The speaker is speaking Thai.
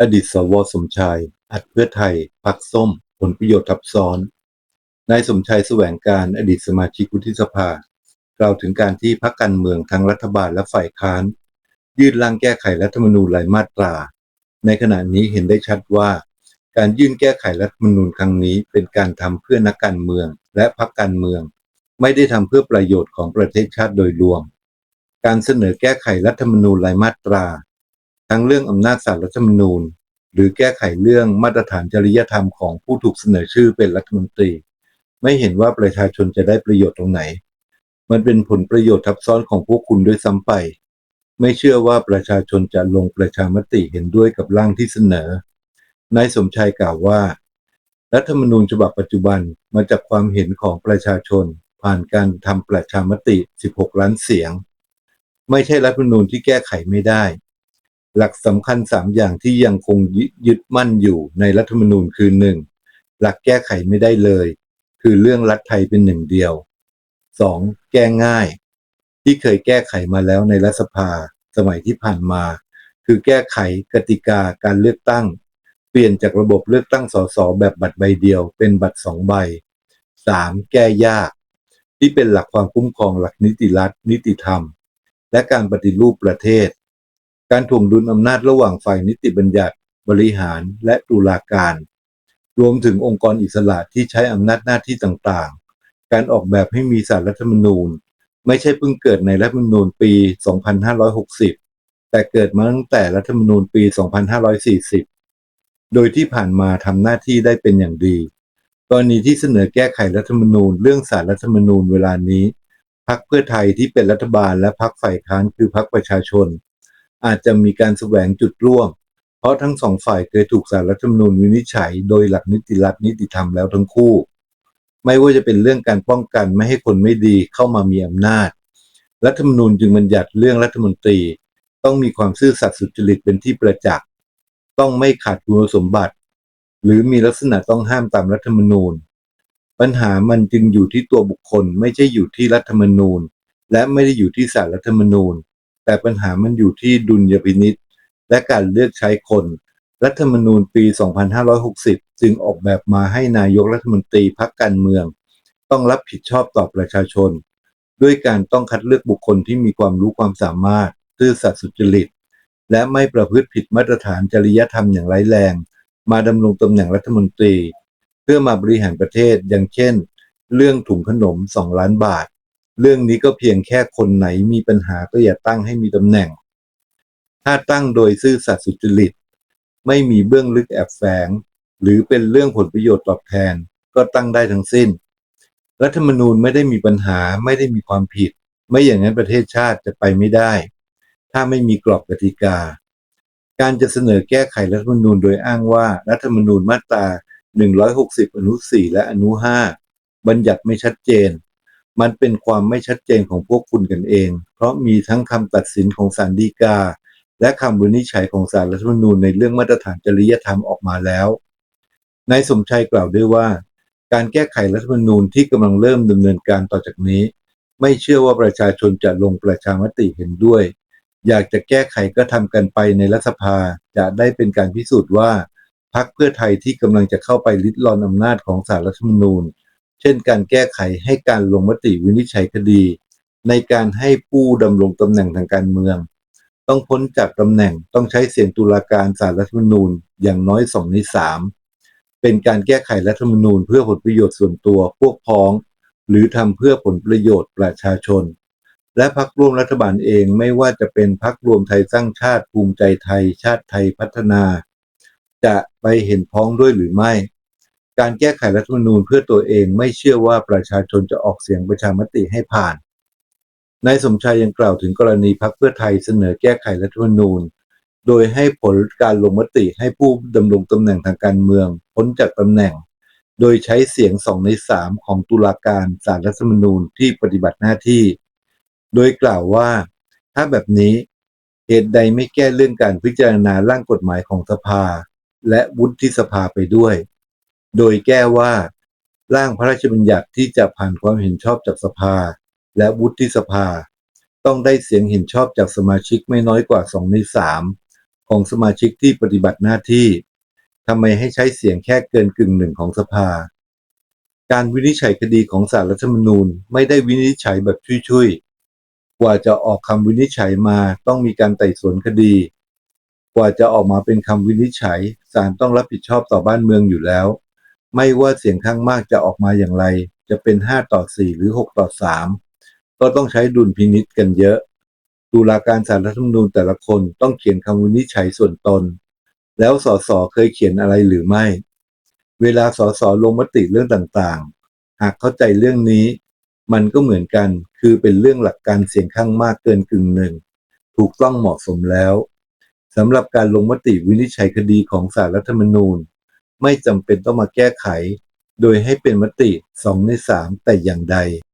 อดีตสวสมชาย อัดเพื่อไทย พักส้ม ผลประโยชน์ทับซ้อน นายสมชายแสวงการอดีตสมาชิกวุฒิสภา กล่าวถึงการที่พักการเมืองทั้งรัฐบาลและฝ่ายค้าน ยื่นร่างแก้ไขรัฐธรรมนูญหลายมาตรา ในขณะนี้เห็นได้ชัดว่า การยื่นแก้ไขรัฐธรรมนูญครั้งนี้เป็นการทำเพื่อนักการเมืองและพักการเมือง ไม่ได้ทำเพื่อประโยชน์ของประเทศชาติโดยรวม การเสนอแก้ไขรัฐธรรมนูญรายมาตรา ทั้งเรื่องอำนาจศาลรัฐธรรมนูญ หรือแก้ไขเรื่องมาตรฐานจริยธรรมของผู้ถูกเสนอชื่อเป็นรัฐมนตรี ไม่เห็นว่าประชาชนจะได้ประโยชน์ตรงไหน มันเป็นผลประโยชน์ทับซ้อนของพวกคุณด้วยซ้ำไป ไม่เชื่อว่าประชาชนจะลงประชามติเห็นด้วยกับร่างที่เสนอนายสมชายกล่าวว่า รัฐธรรมนูญฉบับปัจจุบันมาจากความเห็นของประชาชน ผ่านการทำประชามติ 16 ล้านเสียง ไม่ใช่รัฐธรรมนูญที่แก้ไขไม่ได้ หลักสำคัญ 3 อย่างที่ยังคงยึดมั่นอยู่ในรัฐธรรมนูญคือ 1. หลักแก้ไขไม่ได้เลย คือเรื่องรัฐไทยเป็นหนึ่งเดียว 2. แก้ง่าย ที่เคยแก้ไขมาแล้วในรัฐสภาสมัยที่ผ่านมา คือแก้ไขกติกาการเลือกตั้ง เปลี่ยนจากระบบเลือกตั้งสสแบบบัตรใบเดียว เป็นบัตรสองใบ 3. แก้ยาก ที่เป็นหลักความคุ้มครองหลักนิติรัฐนิติธรรม และการปฏิรูปประเทศ การถ่วงดุลอำนาจระหว่างฝ่ายนิติบัญญัติ บริหารและตุลาการ รวมถึงองค์กรอิสระที่ใช้อำนาจหน้าที่ต่างๆ การออกแบบให้มีสารรัฐธรรมนูญ ไม่ใช่เพิ่งเกิดในรัฐธรรมนูญปี 2560 แต่เกิดมาตั้งแต่รัฐธรรมนูญปี 2540 โดยที่ผ่านมาทำหน้าที่ได้เป็นอย่างดีกรณีที่เสนอแก้ไขรัฐธรรมนูญเรื่องสารรัฐธรรมนูญเวลานี้ พักเพื่อไทยที่เป็นรัฐบาลและพักฝ่ายค้านคือพักประชาชน อาจจะมีการแสวงจุดร่วม เพราะทั้งสองฝ่ายเคยถูกสารรัฐธรรมนูญวินิจฉัยโดยหลักนิติรัฐนิติธรรมแล้วทั้งคู่ ไม่ว่าจะเป็นเรื่องการป้องกันไม่ให้คนไม่ดีเข้ามามีอำนาจ รัฐธรรมนูญจึงบัญญัติเรื่องรัฐมนตรี ต้องมีความซื่อสัตย์สุจริตเป็นที่ประจักษ์ต้องไม่ขาดคุณสมบัติ หรือมีลักษณะต้องห้ามตามรัฐธรรมนูญ ปัญหามันจึงอยู่ที่ตัวบุคคลไม่ใช่อยู่ที่รัฐธรรมนูญ และไม่ได้อยู่ที่สารรัฐธรรมนูญ แต่ปัญหามันอยู่ที่ดุลยพินิษและการเลือกใช้คน รัฐธรรมนูญปี 2560 จึงออกแบบมาให้นายกรัฐมนตรีพักการเมือง ต้องรับผิดชอบต่อประชาชน ด้วยการต้องคัดเลือกบุคคลที่มีความรู้ความสามารถซื่อสัตย์สุจริต และไม่ประพฤติผิดมาตรฐานจริยธรรมอย่างร้ายแรง มาดำรงตำแหน่งรัฐมนตรี เพื่อมาบริหารประเทศอย่างเช่น เรื่องถุงขนม 2 ล้านบาท เรื่องนี้ก็เพียงแค่คนไหนมีปัญหาก็อย่าตั้งให้มีตำแหน่ง ถ้าตั้งโดยซื่อสัตย์สุจริต ไม่มีเบื้องลึกแอบแฝง หรือเป็นเรื่องผลประโยชน์ตอบแทนก็ตั้งได้ทั้งสิ้น รัฐธรรมนูญไม่ได้มีปัญหาไม่ได้มีความผิด ไม่อย่างนั้นประเทศชาติจะไปไม่ได้ ถ้าไม่มีกรอบกติกา การจะเสนอแก้ไขรัฐธรรมนูญโดยอ้างว่ารัฐธรรมนูญมาตรา 160 อนุ 4 และอนุ 5 บัญญัติไม่ชัดเจน มันเป็นความไม่ชัดเจนของพวกคุณกันเอง เพราะมีทั้งคำตัดสินของศาลฎีกา และคำวินิจฉัยของศาลรัฐธรรมนูญในเรื่องมาตรฐานจริยธรรมออกมาแล้วนายสมชัยกล่าวด้วยว่า การแก้ไขรัฐธรรมนูญที่กำลังเริ่มดำเนินการต่อจากนี้ ไม่เชื่อว่าประชาชนจะลงประชามติเห็นด้วย อยากจะแก้ไขก็ทำกันไปในรัฐสภาจะได้เป็นการพิสูจน์ว่าพรรคเพื่อไทยที่กำลังจะเข้าไปลิดรอนอำนาจของศาลรัฐธรรมนูญ เช่นการแก้ไขให้การลงมติวินิจฉัยคดี ในการให้ผู้ดำรงตำแหน่งทางการเมือง ต้องพ้นจากตำแหน่งต้องใช้เสียงตุลาการศาลรัฐธรรมนูญอย่างน้อยสองในสามเป็นการแก้ไขรัฐธรรมนูญเพื่อผลประโยชน์ส่วนตัวพวกพ้อง หรือทำเพื่อผลประโยชน์ประชาชน และพรรคร่วมรัฐบาลเองไม่ว่าจะเป็นพรรครวมไทยสร้างชาติภูมิใจไทย ชาติไทยพัฒนา จะไปเห็นพ้องด้วยหรือไม่ การแก้ไขรัฐธรรมนูญเพื่อตัวเองไม่เชื่อว่าประชาชนจะออกเสียงประชามติให้ผ่านนายสมชายยังกล่าวถึงกรณีพรรคเพื่อไทยเสนอแก้ไขรัฐธรรมนูญ โดยให้ผลการลงมติให้ผู้ดำรงตำแหน่งทางการเมืองพ้นจากตำแหน่ง โดยใช้เสียงสองในสามของตุลาการศาลรัฐธรรมนูญที่ปฏิบัติหน้าที่ โดยกล่าวว่าถ้าแบบนี้เหตุใดไม่แก้เรื่องการพิจารณาร่างกฎหมายของสภา และวุฒิสภาไปด้วย โดยแก้ว่า ร่างพระราชบัญญัติที่จะผ่านความเห็นชอบจากสภา และวุฒิสภา ต้องได้เสียงเห็นชอบจากสมาชิกไม่น้อยกว่า2ในของสมาชิกที่ปฏิบัติหน้าที่ทำไมให้ใช้เสียงแค่เกินกึ่งหนึ่งของสภา การวินิจฉัยคดีของศาลรัฐธรรมนูญไม่ได้วินิจฉัยแบบชุยๆ กว่าจะออกคำวินิจฉัยมาต้องมีการไต่สวนคดี กว่าจะออกมาเป็นคำวินิจฉัยศาลต้องรับผิดชอบต่อบ้านเมืองอยู่แล้ว ไม่ว่าเสียงข้างมากจะออกมาอย่างไร จะเป็น 5 ต่อ 4 หรือ 6 ต่อ 3 ก็ต้องใช้ดุลพินิษกันเยอะตุลาการศาลรัฐธรรมนูญแต่ละคนต้องเขียนคำวินิจฉัยส่วนตน แล้วสสเคยเขียนอะไรหรือไม่ เวลาสสลงมติเรื่องต่างๆ หากเข้าใจเรื่องนี้ มันก็เหมือนกัน คือเป็นเรื่องหลักการเสียงข้างมากเกินกึ่งหนึ่ง ถูกต้องเหมาะสมแล้วสำหรับการลงมติวินิจฉัยคดีของศาลรัฐธรรมนูญ ไม่จำเป็นต้องมาแก้ไข โดยให้เป็นมติสองในสามแต่อย่างใด